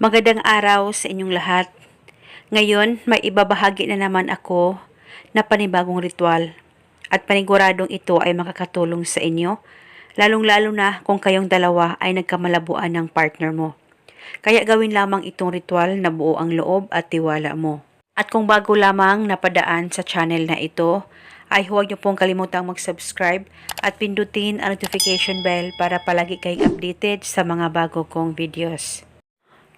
Magandang araw sa inyong lahat. Ngayon, may ibabahagi na naman ako na panibagong ritual at paniguradong ito ay makakatulong sa inyo, lalong-lalo na kung kayong dalawa ay nagkamalabuan ng partner mo. Kaya gawin lamang itong ritual na buo ang loob at tiwala mo. At kung bago lamang napadaan sa channel na ito, ay huwag niyo pong kalimutang mag-subscribe at pindutin ang notification bell para palagi kayong updated sa mga bago kong videos.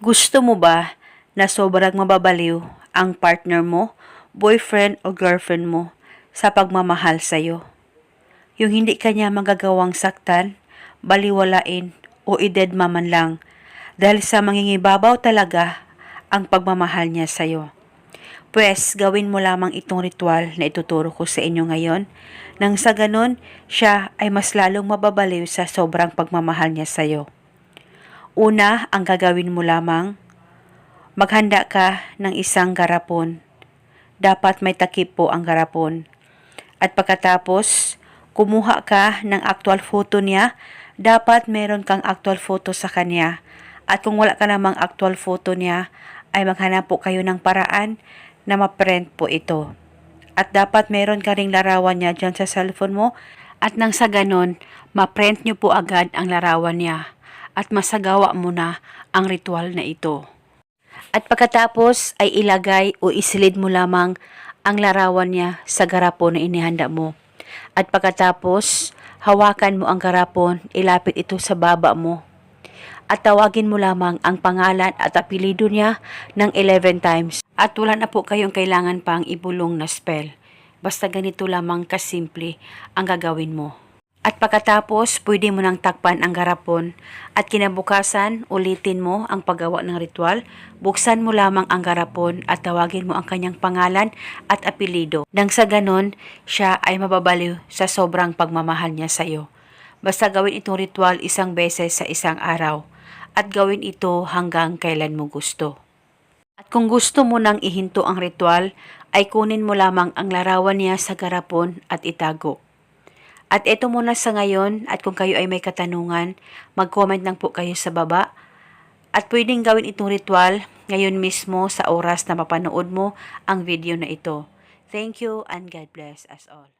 Gusto mo ba na sobrang mababaliw ang partner mo, boyfriend o girlfriend mo sa pagmamahal sa'yo? Yung hindi kanya magagawang saktan, baliwalain o idedma man lang dahil sa mangingibabaw talaga ang pagmamahal niya sa'yo. Pwes, gawin mo lamang itong ritual na ituturo ko sa inyo ngayon nang sa ganun, siya ay mas lalong mababaliw sa sobrang pagmamahal niya sa'yo. Una, ang gagawin mo lamang, maghanda ka ng isang garapon. Dapat may takip po ang garapon. At pagkatapos, kumuha ka ng actual photo niya, dapat meron kang actual photo sa kanya. At kung wala ka namang actual photo niya, ay maghanap po kayo ng paraan na ma-print po ito. At dapat meron ka ring larawan niya dyan sa cellphone mo at nang sa ganon, ma-print nyo po agad ang larawan niya at masagawa mo na ang ritual na ito. At pagkatapos ay ilagay o isilid mo lamang ang larawan niya sa garapon na inihanda mo. At pagkatapos, hawakan mo ang garapon, ilapit ito sa baba mo. At tawagin mo lamang ang pangalan at apelido niya ng 11 times. At wala na po kayong kailangan pang ibulong na spell. Basta ganito lamang kasimple ang gagawin mo. At pagkatapos, pwede mo nang takpan ang garapon at kinabukasan, ulitin mo ang paggawa ng ritual, buksan mo lamang ang garapon at tawagin mo ang kanyang pangalan at apelido. Nang sa ganon, siya ay mababaliw sa sobrang pagmamahal niya sa iyo. Basta gawin itong ritual isang beses sa isang araw at gawin ito hanggang kailan mo gusto. At kung gusto mo nang ihinto ang ritual, ay kunin mo lamang ang larawan niya sa garapon at itago. At ito muna sa ngayon at kung kayo ay may katanungan, mag-comment lang po kayo sa baba. At pwedeng gawin itong ritual ngayon mismo sa oras na mapanood mo ang video na ito. Thank you and God bless us all.